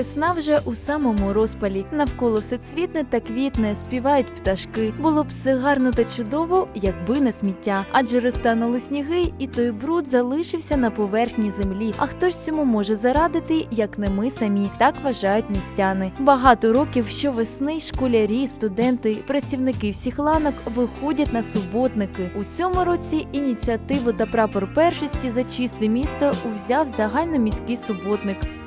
Весна вже у самому розпалі. Навколо все цвітне та квітне, співають пташки. Було б все гарно та чудово, якби не сміття. Адже розтанули сніги, і той бруд залишився на поверхні землі. А хто ж цьому може зарадити, як не ми самі? Так вважають містяни. Багато років щовесни школярі, студенти, працівники всіх ланок виходять на суботники. У цьому році ініціативу та прапор першості за чисте місто узяв загальноміський суботник.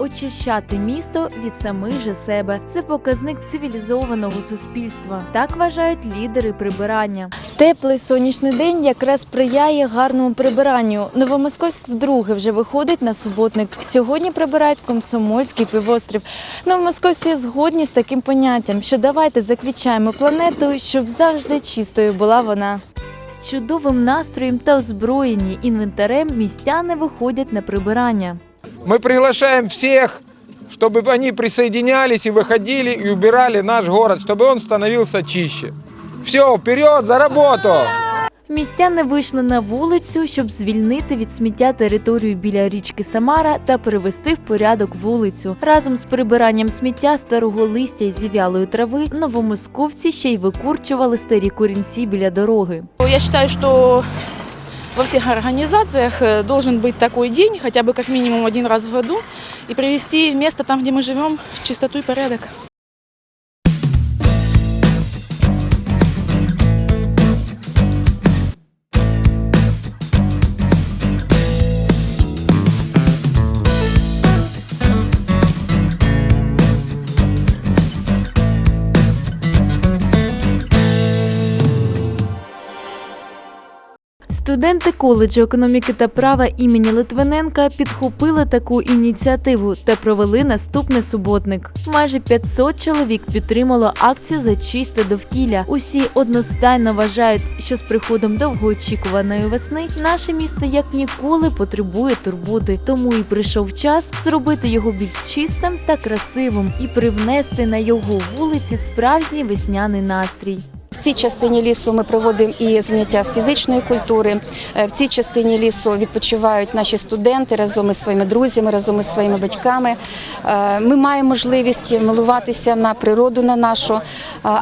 Очищати місто від самих же себе це показник цивілізованого суспільства. Так вважають лідери прибирання. Теплий сонячний день якраз сприяє гарному прибиранню. Новомосковськ вдруге вже виходить на суботник. Сьогодні прибирають комсомольський півострів. Новомосковці згодні з таким поняттям, що давайте заквічаємо планету, щоб завжди чистою була вона. З чудовим настроєм та озброєні інвентарем містяни виходять на прибирання. Мы приглашаем всех, чтобы они присоединялись и выходили и убирали наш город, чтобы он становился чище. Все, вперед, за работу! Містяни вийшли на вулицю, щоб звільнити від сміття територію біля річки Самара та привести в порядок вулицю. Разом з прибиранням сміття старого листя і зів'ялої трави новомосковці ще й викурчували старі корінці біля дороги. Я считаю, что во всех организациях э, должен быть такой день, хотя бы как минимум один раз в году, и привести место там, где мы живем, в чистоту и порядок. Студенти коледжу економіки та права імені Литвиненка підхопили таку ініціативу та провели наступний суботник. Майже 500 чоловік підтримало акцію за чисте довкілля. Усі одностайно вважають, що з приходом довгоочікуваної весни наше місто як ніколи потребує турботи. Тому і прийшов час зробити його більш чистим та красивим і привнести на його вулиці справжній весняний настрій. Цій частині лісу ми проводимо і заняття з фізичної культури. Е, В цій частині лісу відпочивають наші студенти разом із своїми друзями, разом із своїми батьками. Е, Ми маємо можливість милуватися на природу на нашу, е,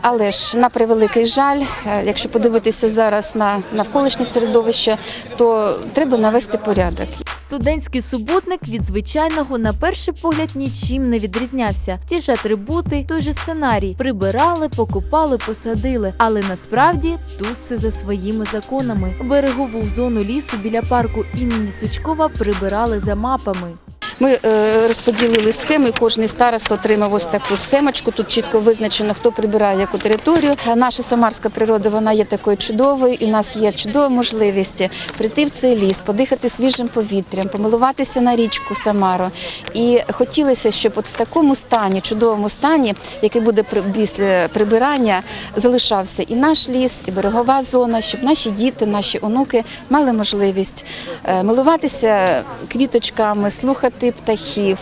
але ж на превеликий жаль, якщо подивитися зараз на навколишнє середовище, то треба навести порядок. Студентський суботник від звичайного на перший погляд нічим не відрізнявся. Ті ж атрибути, той же сценарій прибирали, покупали, посадили. Але насправді тут все за своїми законами. Берегову зону лісу біля парку імені Сучкова прибирали за мапами. Ми е, розподілили схеми. Кожний старост отримав ось таку схемочку. Тут чітко визначено, хто прибирає яку територію. Наша самарська природа вона є такою чудовою, і в нас є чудова можливість прийти в цей ліс, подихати свіжим повітрям, помилуватися на річку Самару. І хотілося, щоб от в такому стані, чудовому стані, який буде після прибирання, залишався і наш ліс, і берегова зона, щоб наші діти, наші онуки мали можливість е, милуватися квіточками, слухати птахів,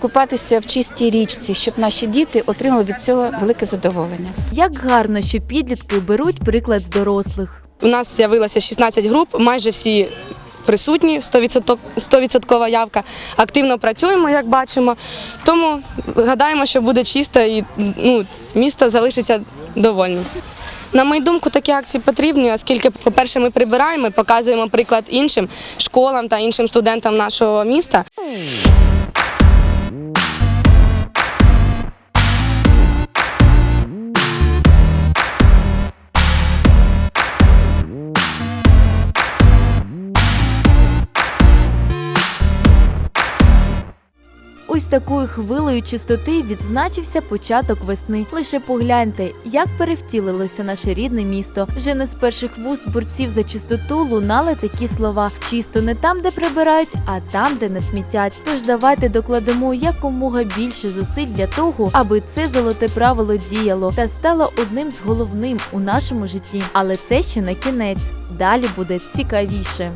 купатися в чистій річці, щоб наші діти отримали від цього велике задоволення. Як гарно, що підлітки беруть приклад з дорослих. У нас з'явилося 16 груп, майже всі присутні, 100%, 100% явка. Активно працюємо, як бачимо. Тому гадаємо, що буде чисто і ну, місто залишиться довольним. На мою думку, такі акції потрібні, оскільки, по-перше, ми прибираємо, показуємо приклад іншим школам та іншим студентам нашого міста. Ось такою хвилею чистоти відзначився початок весни. Лише погляньте, як перевтілилося наше рідне місто. Вже не з перших вуст борців за чистоту лунали такі слова: чисто не там, де прибирають, а там, де не смітять. Тож давайте докладемо якомога більше зусиль для того, аби це золоте правило діяло та стало одним з головним у нашому житті. Але це ще не кінець. Далі буде цікавіше.